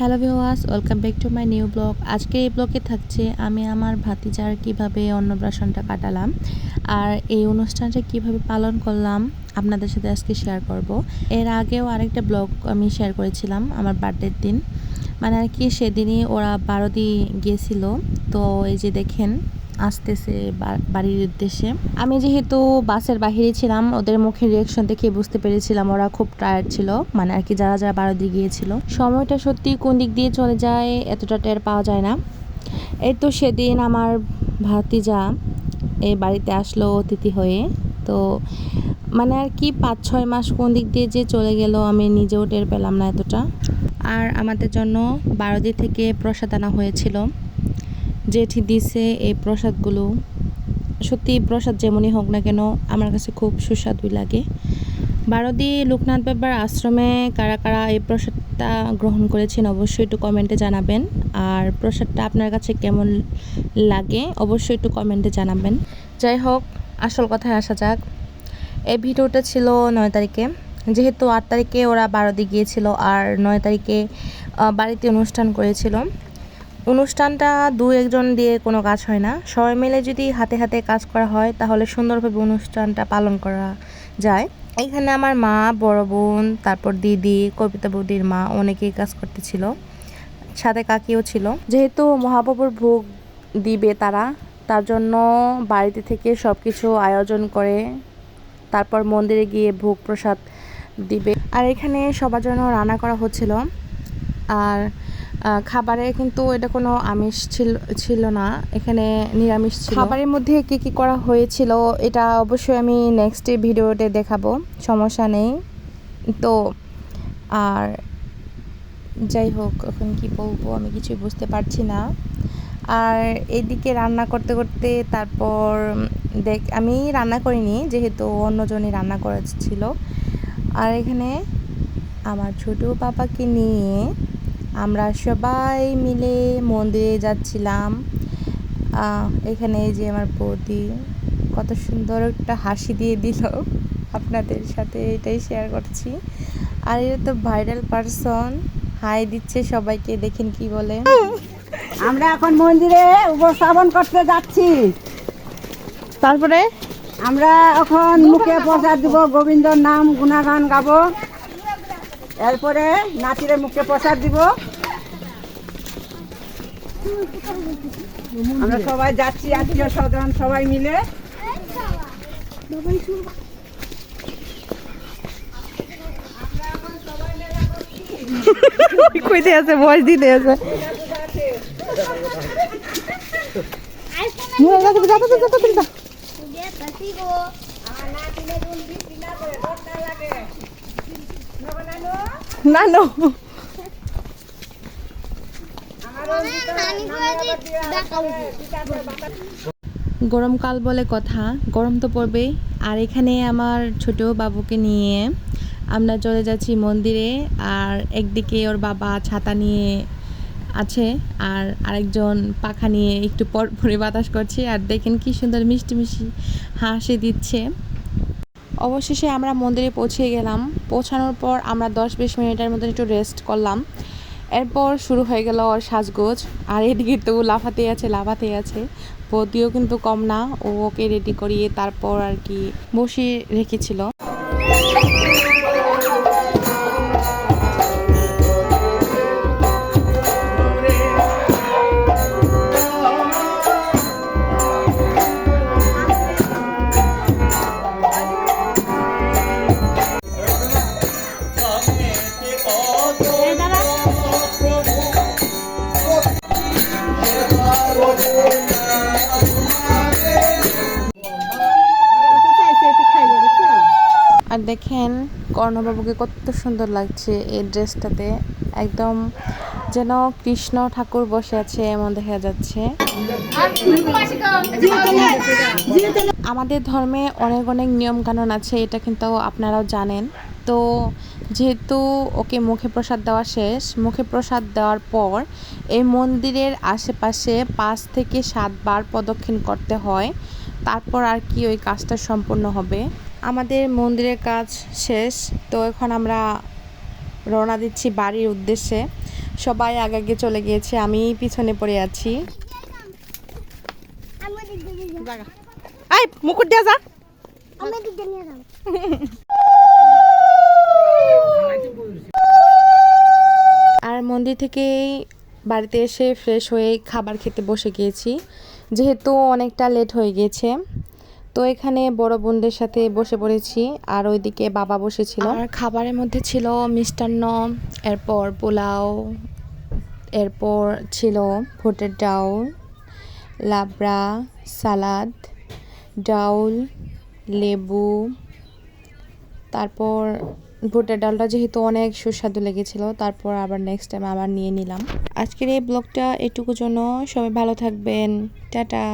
Hello viewers welcome back to my new blog. আজকে এই ব্লগে থাকছে আমি আমার ভাতিজার কীভাবে অন্নপ্রাশনটা কাটালাম আর এই অনুষ্ঠানটা কীভাবে পালন করলাম আপনাদের সাথে আজকে শেয়ার করব। এর আগেও আরেকটা ব্লগ আমি শেয়ার করেছিলাম আমার বার্থডের দিন। মানে আর কি সেদিনই ওরা বারোদি গিয়েছিল। তো এই যে দেখেন আসতেছে বাড়ির উদ্দেশ্যে। আমি যেহেতু বাসের বাহিরে ছিলাম, ওদের মুখের রিয়াকশন দেখে বুঝতে পেরেছিলাম ওরা খুব টায়ার্ড ছিল মানে আর কি যারা যারা বারো দিকে গিয়েছিল। সময়টা সত্যি কোন দিক দিয়ে চলে যায় এতটা টের পাওয়া যায় না। এই তো সেদিন আমার ভাতিজা এই বাড়িতে আসলো অতিথি হয়ে। তো মানে আর কি পাঁচ, ছয় মাস কোন দিক দিয়ে যে চলে গেল আমি নিজেও টের পেলাম না এতটা। আর আমাদের জন্য বারোদি থেকে প্রসাদ আনা হয়েছিল। জেঠি দিছে এই প্রসাদগুলো। সত্যি প্রসাদ যেমনই হোক না কেন আমার কাছে খুব সুস্বাদুই লাগে। বারোদি লোকনাথ বাবার আশ্রমে কারা কারা এই প্রসাদটা গ্রহণ করেছেন অবশ্যই একটু কমেন্টে জানাবেন। আর প্রসাদটা আপনার কাছে কেমন লাগে অবশ্যই একটু কমেন্টে জানাবেন। যাই হোক, আসল কথায় আসা যাক। এই ভিডিওটা ছিল নয় তারিখে। যেহেতু আট তারিখে ওরা বারোদি গিয়েছিল আর নয় তারিখে বাড়িতে অনুষ্ঠান করেছিল। অনুষ্ঠানটা দু একজন দিয়ে কোনো কাজ হয় না। সবাই মিলে যদি হাতে হাতে কাজ করা হয়, তাহলে সুন্দরভাবে অনুষ্ঠানটা পালন করা যায়। এখানে আমার মা, বড় বোন, তারপর দিদি, কবিতা বৌদির মা অনেকেই কাজ করতেছিল। সাথে কাকিও ছিল। যেহেতু মহাপ্রভুর ভোগ দিবে তারা, তার জন্য বাড়িতে থেকে সব কিছু আয়োজন করে তারপর মন্দিরে গিয়ে ভোগ প্রসাদ দিবে। আর এখানে সবার জন্য রান্না করা হচ্ছিল। আর খাবারে কিন্তু এটা কোনো আমিষ ছিল ছিল না। এখানে নিরামিষ ছিল। খাবারের মধ্যে কি কি করা হয়েছিল, এটা অবশ্যই আমি নেক্সট ভিডিওতে দেখাবো। সমস্যা নেই। তো, আর যাই হোক, এখন কি বলব, আমি কিছুই বুঝতে পারছি না। আর এদিকে রান্না করতে করতে তারপর, দেখ, আমি রান্না করিনি, যেহেতু অন্যজনই রান্না করেছিল। আর এখানে আমার ছোট পাপাকে নিয়ে আমরা সবাই মিলে মন্দিরে যাচ্ছিলাম। এখানে এই যে আমার বৌদি কত সুন্দর একটা হাসি দিয়ে দিল। আপনাদের সাথে এটাই শেয়ার করছি। আর এটা তো ভাইরাল পারসন হাই দিচ্ছে সবাইকে দেখেন কি বলে। আমরা এখন মন্দিরে উপস্থাপন করতে যাচ্ছি। তারপরে? আমরা এখন মুখে প্রসাদ দিব গোবিন্দর নাম গুণাগান গাবো। এরপরে নাচিরে মুখে প্রসাদ দিব। আমরা সবাই যাচ্ছি আত্মীয় স্বজন সবাই মিলে। কইতে আছে ভয়েস দিতে আছে। না, নো। গরমকাল বলে কথা, গরম তো পড়বেই। আর এখানে আমার ছোট বাবুকে নিয়ে আমরা চলে যাচ্ছি মন্দিরে, আর একদিকে ওর বাবা ছাতা নিয়ে আছে, আর আরেকজন পাখা নিয়ে একটু পর পরে বাতাস করছে, আর দেখেন কি সুন্দর মিষ্টি মিষ্টি হাসি দিচ্ছে। অবশেষে আমরা মন্দিরে পৌঁছে গেলাম। পৌঁছানোর পর আমরা দশ বিশ মিনিটের মধ্যে একটু রেস্ট করলাম। এরপর শুরু হয়ে গেল ওর সাজগোজ। আর এদিকে তো লাফাতে আছে লাফাতে আছে। বদিও কিন্তু কম না, ও ওকে রেডি করিয়ে তারপর আর কি বসিয়ে রেখেছিল। আর দেখেন কর্ণবাবুকে কত সুন্দর লাগছে এই ড্রেসটাতে। একদম যেন কৃষ্ণ ঠাকুর বসে আছে এমন দেখা যাচ্ছে। আমাদের ধর্মে অনেক অনেক নিয়ম কানুন আছে, এটা কিন্তু আপনারাও জানেন। তো যেহেতু ওকে মুখে প্রসাদ দেওয়া শেষ, মুখে প্রসাদ দেওয়ার পর এই মন্দিরের আশেপাশে পাঁচ থেকে সাতবার প্রদক্ষিণ করতে হয়। তারপর আর কি ওই কাজটা সম্পূর্ণ হবে। আমাদের মন্দিরের কাজ শেষ তো এখন আমরা রওনা দিচ্ছি বাড়ির উদ্দেশ্যে। সবাই আগে আগে চলে গিয়েছে আমি পিছনে পড়ে আছি। আই মুকুট দিয়া যা। আর মন্দির থেকেই বাড়িতে এসে ফ্রেশ হয়ে খাবার খেতে বসে গিয়েছি। যেহেতু অনেকটা লেট হয়ে গিয়েছে তো এখানে বড় বোনদের সাথে বসে পড়েছি, আর ওইদিকে বাবা বসেছিল। আর খাবারের মধ্যে ছিল মিষ্টান্ন, এরপর পোলাও, এরপর ছিল ভোটের ডাউল লাবড়া, সালাদ, ডাউল, লেবু, তারপর ভুট্টার ডালটা যেহেতু অনেক সুস্বাদু লেগেছিল, তারপর আবার নেক্সট টাইম আবার নিয়ে নিলাম। আজকের এই ব্লগটা এটুকু জন্য, সবাই ভালো থাকবেন, টাটা।